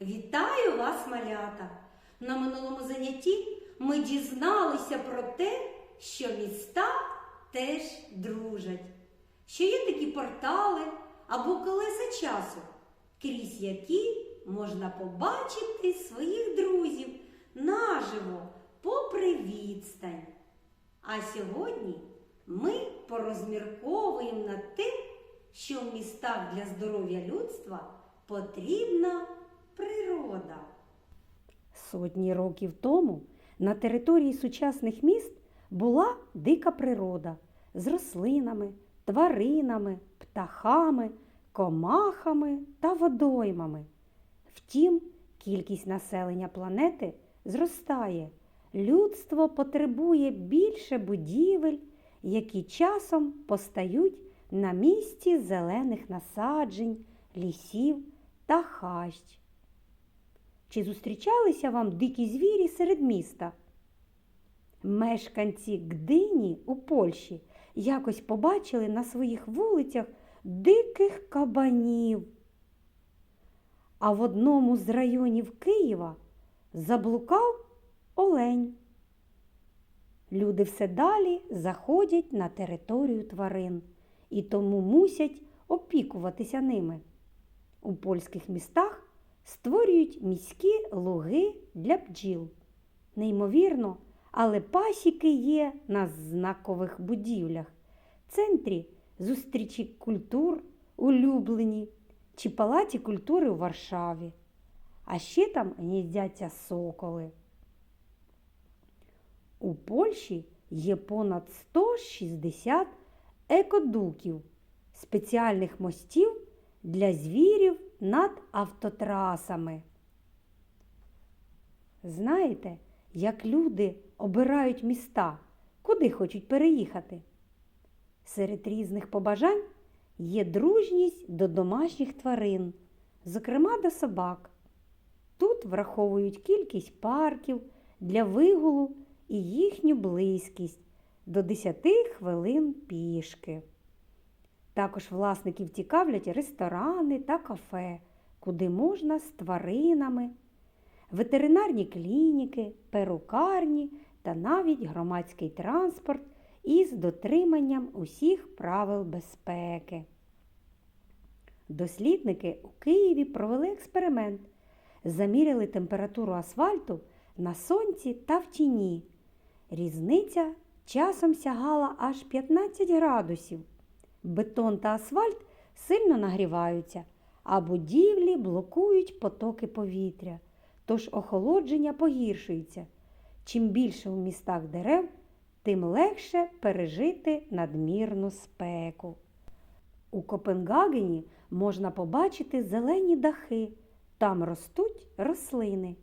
Вітаю вас, малята! На минулому занятті ми дізналися про те, що міста теж дружать, що є такі портали або колеса часу, крізь які можна побачити своїх друзів наживо, попри відстань. А сьогодні ми порозмірковуємо над тим, що в містах для здоров'я людства потрібна природа. Сотні років тому на території сучасних міст була дика природа з рослинами, тваринами, птахами, комахами та водоймами. Втім, кількість населення планети зростає. Людство потребує більше будівель, які часом постають на місці зелених насаджень, лісів та хащ. Чи зустрічалися вам дикі звірі серед міста? Мешканці Гдині у Польщі якось побачили на своїх вулицях диких кабанів. А в одному з районів Києва заблукав олень. Люди все далі заходять на територію тварин і тому мусять опікуватися ними. У польських містах створюють міські луги для бджіл. Неймовірно, але пасіки є на знакових будівлях, центрі зустрічі культур улюблені чи палаті культури у Варшаві. А ще там гніздяться соколи. У Польщі є понад 160 екодуків, спеціальних мостів для звірів над автотрасами. Знаєте, як люди обирають міста, куди хочуть переїхати? Серед різних побажань є дружність до домашніх тварин, зокрема до собак. Тут враховують кількість парків для вигулу і їхню близькість до 10 хвилин пішки. Також власників цікавлять ресторани та кафе, куди можна з тваринами, ветеринарні клініки, перукарні та навіть громадський транспорт із дотриманням усіх правил безпеки. Дослідники у Києві провели експеримент, заміряли температуру асфальту на сонці та в тіні. Різниця часом сягала аж 15 градусів. Бетон та асфальт сильно нагріваються, а будівлі блокують потоки повітря, тож охолодження погіршується. Чим більше у містах дерев, тим легше пережити надмірну спеку. У Копенгагені можна побачити зелені дахи, там ростуть рослини.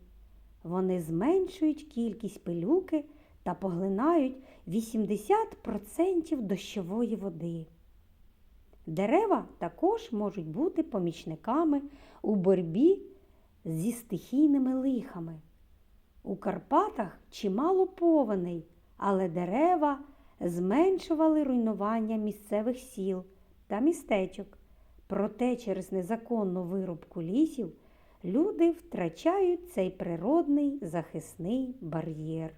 Вони зменшують кількість пилюки та поглинають 80% дощової води. Дерева також можуть бути помічниками у боротьбі зі стихійними лихами. У Карпатах чимало повеней, але дерева зменшували руйнування місцевих сіл та містечок. Проте через незаконну вирубку лісів люди втрачають цей природний захисний бар'єр.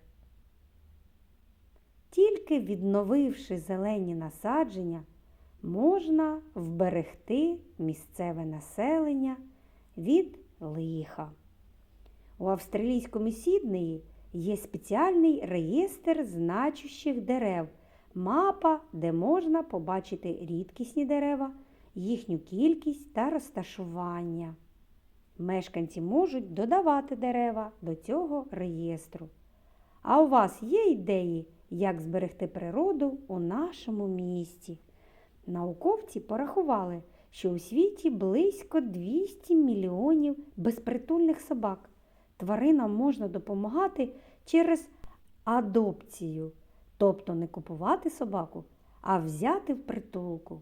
Тільки відновивши зелені насадження, можна вберегти місцеве населення від лиха. У австралійському Сіднеї є спеціальний реєстр значущих дерев, мапа, де можна побачити рідкісні дерева, їхню кількість та розташування. Мешканці можуть додавати дерева до цього реєстру. А у вас є ідеї, як зберегти природу у нашому місті? Науковці порахували, що у світі близько 200 мільйонів безпритульних собак. Тваринам можна допомагати через адопцію, тобто не купувати собаку, а взяти в притулку.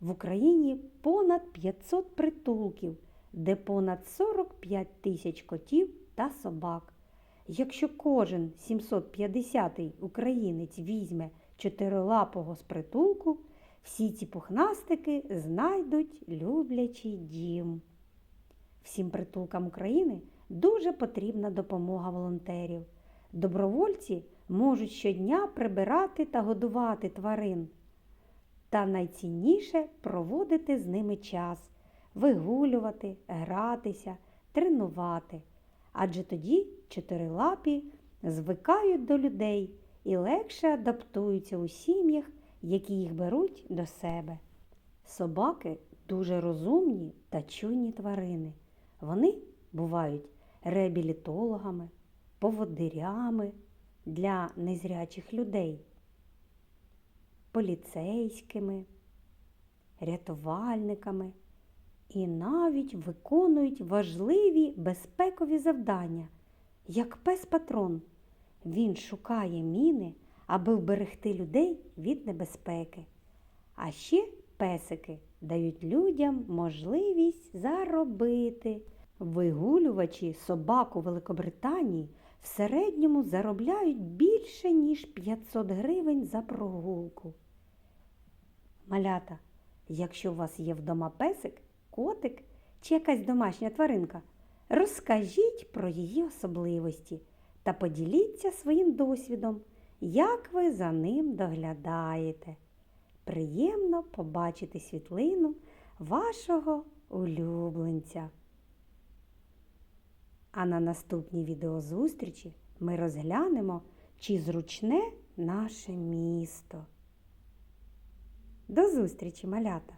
В Україні понад 500 притулків, де понад 45 тисяч котів та собак. Якщо кожен 750-й українець візьме чотирилапого з притулку, всі ці пухнастики знайдуть люблячий дім. Всім притулкам України дуже потрібна допомога волонтерів. Добровольці можуть щодня прибирати та годувати тварин. Та найцінніше проводити з ними час, вигулювати, гратися, тренувати. Адже тоді чотирилапі звикають до людей і легше адаптуються у сім'ях, які їх беруть до себе. Собаки дуже розумні та чуйні тварини. Вони бувають реабілітологами, поводирями для незрячих людей, поліцейськими, рятувальниками і навіть виконують важливі безпекові завдання, як пес-патрон. Він шукає міни, аби вберегти людей від небезпеки. А ще песики дають людям можливість заробити. Вигулювачі собак у Великобританії в середньому заробляють більше, ніж 500 гривень за прогулку. Малята, якщо у вас є вдома песик, котик чи якась домашня тваринка, розкажіть про її особливості та поділіться своїм досвідом, як ви за ним доглядаєте. Приємно побачити світлину вашого улюбленця. А на наступній відеозустрічі ми розглянемо, чи зручне наше місто. До зустрічі, малята!